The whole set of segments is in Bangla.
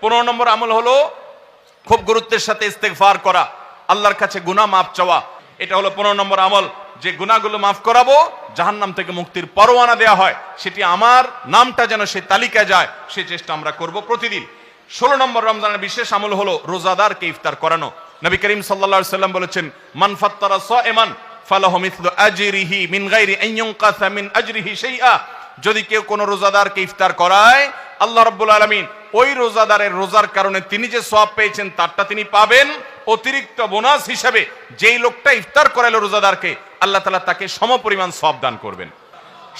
পনেরো নম্বর আমল হলো খুব গুরুত্বের সাথে ইস্তেগফার করা, আল্লাহর কাছে গুনাহ মাফ চাওয়া। এটা হলো পনেরো নম্বর আমল। যে গুনাহগুলো মাফ করাবো, জাহান্নাম থেকে মুক্তির পরোয়ানা দেয়া হয়। সেটি আমার নামটা যেন সেই তালিকায় যায় সেই চেষ্টা আমরা করব প্রতিদিন। ষোলো নম্বর রমজানের বিশেষ আমল হলো রোজাদারকে ইফতার করানো। নবী করিম সাল্লা সাল্লাম বলেছেন, মান ফাত্তারা সাইমান ফালাহু মিথলু আজরিহি মিন গায়রি আন ইউনকাসা মিন আজরিহি শাইআ। যদি কেউ কোনো রোজাদারকে ইফতার করায় আল্লাহ রব্বুল আলমিন ওই রোজাদারের রোজার কারণে তিনি যে সব পেয়েছেন, তারটা তিনি পাবেন। অতিরিক্ত বোনাস হিসাবে যেই লোকটা ইফতার করালো রোজাদারকে, আল্লাহ তালা তাকে সম পরিমাণ সব দান করবেন।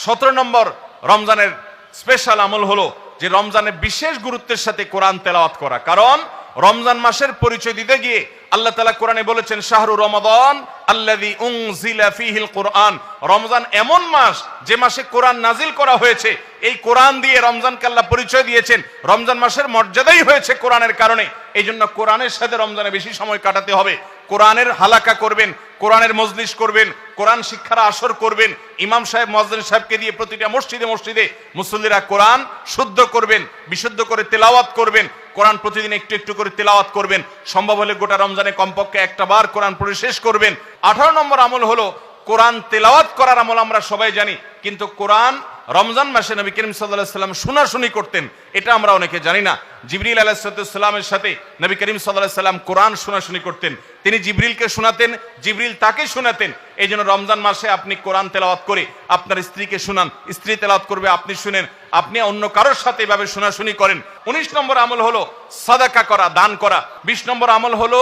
সতেরো নম্বর রমজানের স্পেশাল আমল হলো যে রমজানের বিশেষ গুরুত্বের সাথে কোরআন তেলাওয়াত করা। কারণ রমজান মাসের পরিচয় দিতে গিয়ে আল্লাহ তালা কোরআনে বলেছেন, শাহরু রমাদান আল্লাদি কোরআন। রমজান এমন মাস যে মাসে কোরআন নাজিল করা হয়েছে, এই কোরআন দিয়ে রমজানকে আল্লাহ পরিচয় দিয়েছেন। রমজান মাসের মর্যাদাই হয়েছে কোরআনের কারণে। এই জন্য কোরআনের সাথে রমজানে বেশি সময় কাটাতে হবে। কোরআনের হালাকা করবেন, কোরআনের মজলিস করবেন, কোরআন শিক্ষার আসর করবেন। ইমাম সাহেব মজলিস সাহেবকে দিয়ে প্রতিটা মসজিদে মসজিদে মুসল্লিরা কোরআন শুদ্ধ করবেন, বিশুদ্ধ করে তেলাওয়াত করবেন। কোরআন প্রতিদিন একটু একটু করে তেলাওয়াত করবেন। সম্ভব হলে গোটা রমজানে কমপক্ষে একটা বার কোরআন পড়ে শেষ করবেন। আঠারো নম্বর আমল হলো, কোরআন তেলাওয়াত করার আমল আমরা সবাই জানি, কিন্তু কোরআন রমজান মাসে নবী করিম সাল্লাহ সাল্লাম শোনাশুনি করতেন, এটা আমরা অনেকে জানি না। জিবরিল আলাহিসাল্লামের সাথে নবী করিম সাল্লাহ সাল্লাম কোরআন শোনাশুনি করতেন। তিনি জিবরিলকে শোনাতেন, জিবরিল তাকে শোনাতেন। এই জন্য রমজান মাসে আপনি কোরআন তেলাওয়াত করে আপনার স্ত্রীকে শোনান, স্ত্রী তেলাওয়াত করবে, আপনি শুনেন, আপনি অন্য কারোর সাথে এভাবে শোনাশুনি করেন। উনিশ নম্বর আমল হলো সাদাকা করা, দান করা। বিশ নম্বর আমল হলো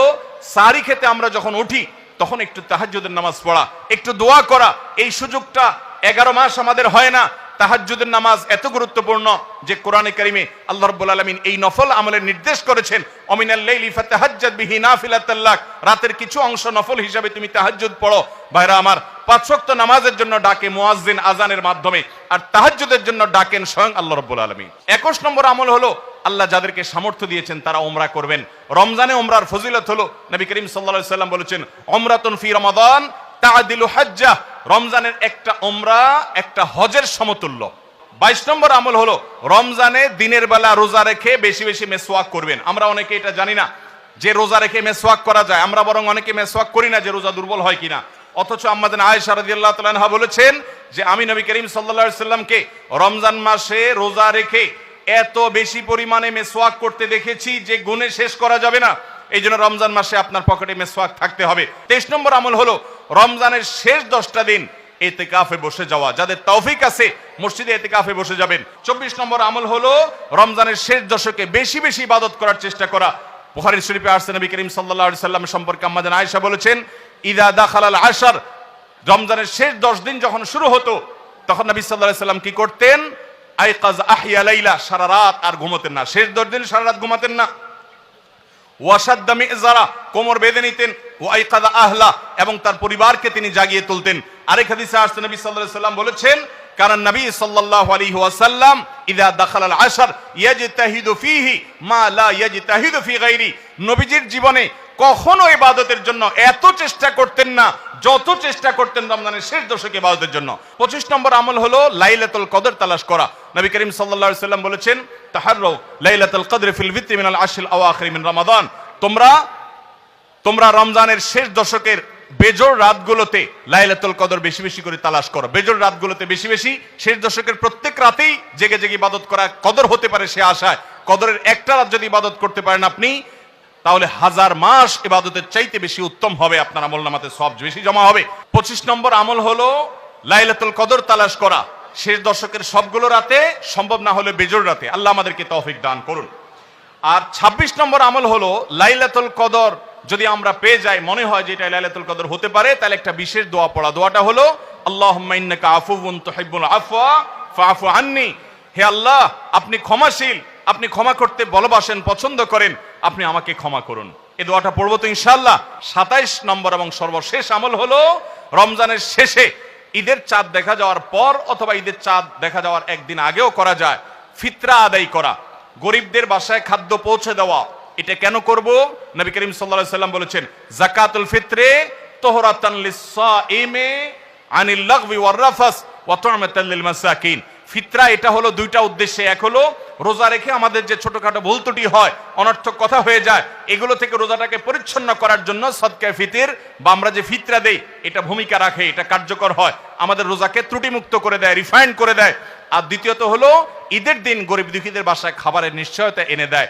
সারি খেতে আমরা যখন উঠি, তখন একটু তাহাজ্জুদের নামাজ পড়া, একটু দোয়া করা। এই সুযোগটা এগারো মাস আমাদের হয় না। তাহাজ্জুদের নামাজ এত গুরুত্বপূর্ণ যে কোরআনে কারিমে আল্লাহ রাব্বুল আলামিন এই নফল আমলের নির্দেশ করেছেন, অমিনাল লাইলি ফাতাহাজ্জাদ বিহি নাফিলাতাল্লাক রাতের কিছু অংশ নফল হিসাবে তুমি তাহাজ্জুদ পড়ো। ভাইরা আমার, পাঁচ ওয়াক্ত নামাজের জন্য ডাকে মুয়াজ্জিন আজানের মাধ্যমে, আর তাহাজ্জুদের জন্য ডাকেন স্বয়ং আল্লাহ রাব্বুল আলামিন। 21 নম্বর আমল হলো, আল্লাহ যাদেরকে সামর্থ্য দিয়েছেন তারা ওমরা করবেন। রমজানে ওমরার ফজিলত হলো, নবী করিম আলাইহি সাল্লাম বলেছেন ওমরাতুন ফি রমাদান তাআদিলু হাজ্জা, রমজানের একটা ওমরা একটা হজের সমতুল্য। বাইশ নম্বর আমল হলো, রমজানে দিনের বেলা রোজা রেখে বেশি বেশি মেসওয়াক করবেন। আমরা অনেকে এটা জানি না যে রোজা রেখে মেসওয়াক করা যায়। আমরা বরং অনেকে মেসওয়াক করি না যে রোজা দুর্বল হয় কিনা। অথচ আমাদের আয়েশা রাদিয়াল্লাহু তাআলা বলেছেন যে আমি নবী করিম সাল্লাল্লাহু সাল্লামকে রমজান মাসে রোজা রেখে এত বেশি পরিমাণে মেসওয়াক করতে দেখেছি যে গুণে শেষ করা যাবে না। এই জন্য রমজান মাসে আপনার পকেটে মেসওয়াক থাকতে হবে। তেইশ নম্বর আমল হলো রমজানের শেষ দশটা দিন এতে কাফে বসে যাওয়া। যাদের তৌফিক আছে, মসজিদে এতে কাফে বসে যাবেন। চব্বিশ নম্বর আমল হলো রমজানের শেষ দশকে বেশি বেশি ইবাদত করার চেষ্টা করা। বুখারী শরীফে আসছে নবী করিম আলাইহি সাল্লাম সম্পর্কে আমাদের আয়েশা বলেছেন, ইদা দাখালাল আশার। রমজানের শেষ দশ দিন যখন শুরু হতো, তখন নবী আলাইহি সাল্লাম কি করতেন? আইকাজ আহিয়া লাইলা, সারা রাত আর ঘুমাতেন না। শেষ দশ দিন সারা রাত ঘুমাতেন না। ওয়াসাদ্দা মিজারা, কোমর বেঁধে নিতেন, ওয়াইকাদা আহলা, এবং তার পরিবারকে তিনি জাগিয়ে তুলতেন। আরেক হাদিসে আসতে নবী আলাইহি সাল্লাম বলেছেন কারণ নবী সাল্লাল্লাহু আলাইহি ওয়াসাল্লাম ইদা দাখালাল আশর, ইয়াজতাহিদু ফীহি মা লা ইয়াজতাহিদু ফি গায়রি। নবীজির জীবনে কখনো ইবাদতের জন্য এত চেষ্টা করতেন না, যত চেষ্টা করতেন রমজানের শেষ দশকে ইবাদতের জন্য। পঁচিশ নম্বর আমল হলো লাইলাতুল কদর তালাশ করা। নবী করিম সাল্লাল্লাহু আলাইহি সাল্লাম বলেছেন রমজানের শেষ দশকের রাতগুলোতে লাইলাতুল কদর বেশি বেশি করে তালাশ করো। রাতগুলোতে বেশি বেশি শেষ দশকের প্রত্যেক রাতেই জেগে জেগে ইবাদত করা কদর হতে পারে সে আশায়। কদরের একটা রাত যদি ইবাদত করতে পারেন আপনি, তাহলে হাজার মাস ইবাদতের চাইতে বেশি উত্তম হবে আপনার আমল নামাতে সব বেশি জমা হবে। পঁচিশ নম্বর আমল হলো লাইলাতুল কদর তালাশ করা। শেষ দশকের সবগুলো রাতে সম্ভব না হলে বেজোর রাতে। আল্লাহ আমাদেরকে তৌফিক দান করুন। আর ২৬ নম্বর আমল হলো লাইলাতুল কদর। যদি আমরা পেয়ে যাই, মনে হয় যে এটা লাইলাতুল কদর হতে পারে, তাহলে একটা বিশেষ দোয়া পড়া। দোয়াটা হলো, আল্লাহুম্মা ইন্নাকা আফুউন তুহিব্বুল আফওয়া, ফাআফু আন্নি। হে আল্লাহ, আপনি ক্ষমাশীল, আপনি ক্ষমা করতে ভালোবাসেন, পছন্দ করেন, আপনি আমাকে ক্ষমা করুন। এই দোয়াটা পড়ব তো ইনশাআল্লাহ। 27 নম্বর এবং সর্বশেষ আমল হলো, রমজানের শেষে ঈদের চাঁদ দেখা যাওয়ার পর অথবা ঈদের চাঁদ দেখা যাওয়ার একদিন আগেও করা যায়। ফিতরা আদায় করা। গরিবদের বাসায় খাদ্য পৌঁছে দেওয়া। এটা কেন করব? নবী করিম সাল্লা সাল্লাম বলেছেন, জাকাতুল ফিতরে মাসাকিন। ফিতরা, এটা হলো দুইটা উদ্দেশ্যে। এক হলো রোজা রেখে আমাদের যে ছোটখাটো ভুল ত্রুটি হয়, অনর্থক কথা হয়ে যায়, এগুলো থেকে রোজাটাকে পরিচ্ছন্ন করার জন্য সদকায় ফিতির, বা আমরা যে ফিতরা দেই, এটা ভূমিকা রাখে, এটা কার্যকর হয়। আমাদের রোজাকে ত্রুটিমুক্ত করে দেয় রিফাইন করে দেয়। আর দ্বিতীয়ত হলো ঈদের দিন গরিব দুঃখীদের বাসায় খাবারের নিশ্চয়তা এনে দেয়।